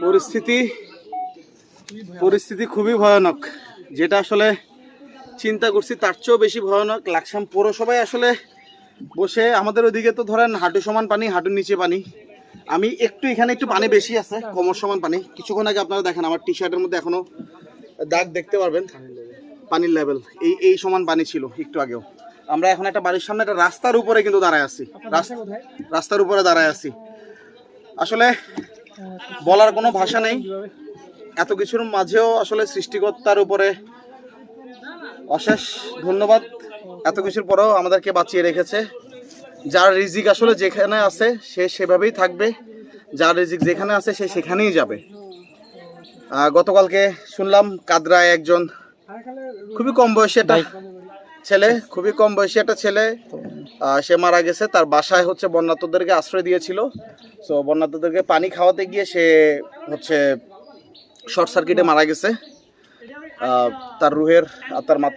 পরিস্থিতি পরিস্থিতি খুবই ভয়ানক। যেটা আসলে চিন্তা করছি তার চেয়েও বেশি ভয়ানক। লাকসাম পৌরসভায় আসলে বসে আমাদের ওইদিকে তো ধরেন হাঁটু সমান পানি, হাঁটুর নিচে পানি। আমি একটু এখানে একটু পানি বেশি আছে, কোমর সমান পানি। কিছুক্ষণ আগে আপনারা দেখেন, আমার টি শার্টের মধ্যে এখনও দাগ দেখতে পারবেন। পানির লেভেল এই এই সমান পানি ছিল একটু আগেও। আমরা এখন একটা বাড়ির সামনে একটা রাস্তার উপরে কিন্তু দাঁড়ায় আছি। রাস- রাস্তার উপরে দাঁড়ায় আছি। আসলে বলার কোনো ভাষা নেই। এত কিছুর মাঝেও আসলে সৃষ্টিকর্তার উপরে অশেষ ধন্যবাদ। এত কিছুর পরেও আমাদেরকে বাঁচিয়ে রেখেছে। যার রিজিক আসলে যেখানে আছে সে সেভাবেই থাকবে। যার রিজিক যেখানে আছে সে সেখানেই যাবে। গতকালকে শুনলাম কাদরায় একজন খুবই কম বয়সী একটা ছেলে খুবই কম বয়সী একটা ছেলে। সে মারা গেছে, তার বাসায় হচ্ছে বন্যাতদেরকে আশ্রয় দিয়েছিল। সো বন্যাতদেরকে পানি খাওয়াতে গিয়ে সে হচ্ছে শর্ট সার্কিটে মারা গেছে। তার রুহের আর তার মাত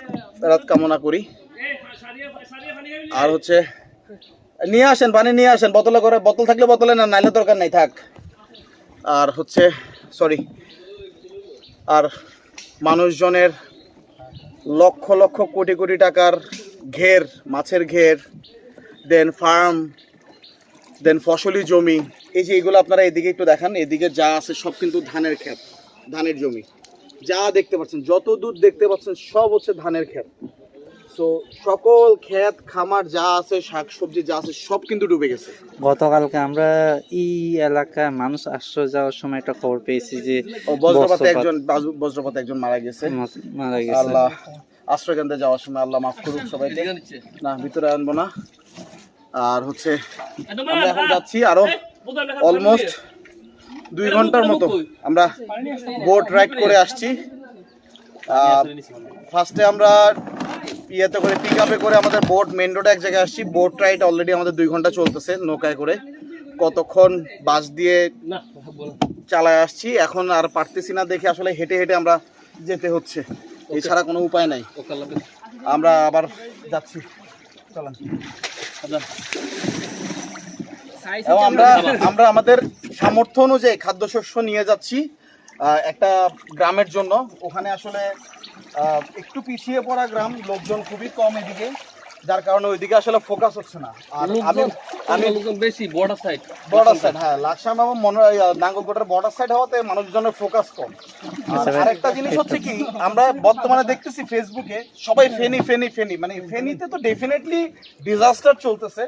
কামনা করি। আর হচ্ছে, নিয়ে আসেন, পানি নিয়ে আসেন, বোতলে করে, বোতল থাকলে বোতলে না নাইলে দরকার নাই, থাক। আর হচ্ছে সরি আর মানুষজনের লক্ষ লক্ষ কোটি কোটি টাকার ঘের মাছের ঘের দেন ফার্ম দেন ফসলি জমি। এই যে এগুলো আপনারা এদিকে একটু দেখান এদিকে যা আছে সব কিন্তু ধানের ক্ষেত ধানের জমি। যা দেখতে পাচ্ছেন যত দূর দেখতে পাচ্ছেন সব হচ্ছে ধানের ক্ষেত। তো সকল ক্ষেত খামার যা আছে শাকসবজি যা আছে সব কিন্তু ডুবে গেছে। গতকালকে আমরা এই এলাকায় মানুষ আশ্রয় যাওয়ার সময় একটা খবর পেয়েছি যে বজ্রপাতে একজন বাজু- বজ্রপাতে একজন মারা গেছে। মারা গেছে। আল্লাহ। আশ্রয় কেন্দ্রে যাওয়ার সময় আল্লাহ মাফ করুক সবাইকে। না ভিতরে আনব না। আর হচ্ছে আমরা এখন যাচ্ছি আরও অলমোস্ট দুই ঘণ্টার মতো। আমরা বোট রাইড করে আসছি। ফার্স্টে আমরা। ইয়েতে করে পিক আপে করে আমাদের বোট মেন রোডে এক জায়গায় আসছি। বোট রাইড অলরেডি আমাদের দুই ঘণ্টা চলতেছে নৌকায় করে। কতক্ষণ বাস দিয়ে চালায় আসছি এখন আর পারতেছি না দেখে আসলে হেঁটে হেঁটে আমরা যেতে হচ্ছে। এছাড়া কোনো উপায় নাই। আমরা আবার যাচ্ছি। আচ্ছা। আমরা আমরা আমাদের সামর্থ্য অনুযায়ী খাদ্যশস্য নিয়ে যাচ্ছি একটা গ্রামের জন্য। ওখানে আসলে একটু পিছিয়ে পড়া গ্রাম, লোকজন খুবই কম এদিকে। যার কারণে ওইদিকে আসলে ফোকাস হচ্ছে না। আর আমি আমি লোকজন বেশি বর্ডার সাইড বর্ডার সাইড হ্যাঁ লাকসাম এবং মনে নাঙ্গলকোটার বর্ডার সাইড হওয়াতে মানুষজনের ফোকাস কম। আর আরেকটা জিনিস হচ্ছে কি আমরা বর্তমানে দেখতেছি ফেসবুকে সবাই ফেনি ফেনি ফেনি। মানে ফেনিতে তো ডেফিনেটলি ডিজাস্টার চলতেছে।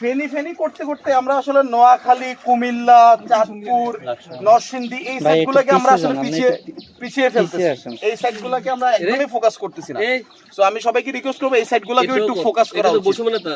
ফেনি ফেনি করতে করতে আমরা আসলে নোয়াখালী কুমিল্লা চাঁদপুর নরসিংদী এই সাইড গুলাকে আমরা আসলে পিছিয়ে পিছিয়ে ফেলছি ফেলতেছি। এই সাইডগুলোকে আমরা একদমই ফোকাস করতেছি না। সো আমি সবাইকে রিকোয়েস্ট করব এই সাইড গুলাকে একটু ফোকাস করা উচিত।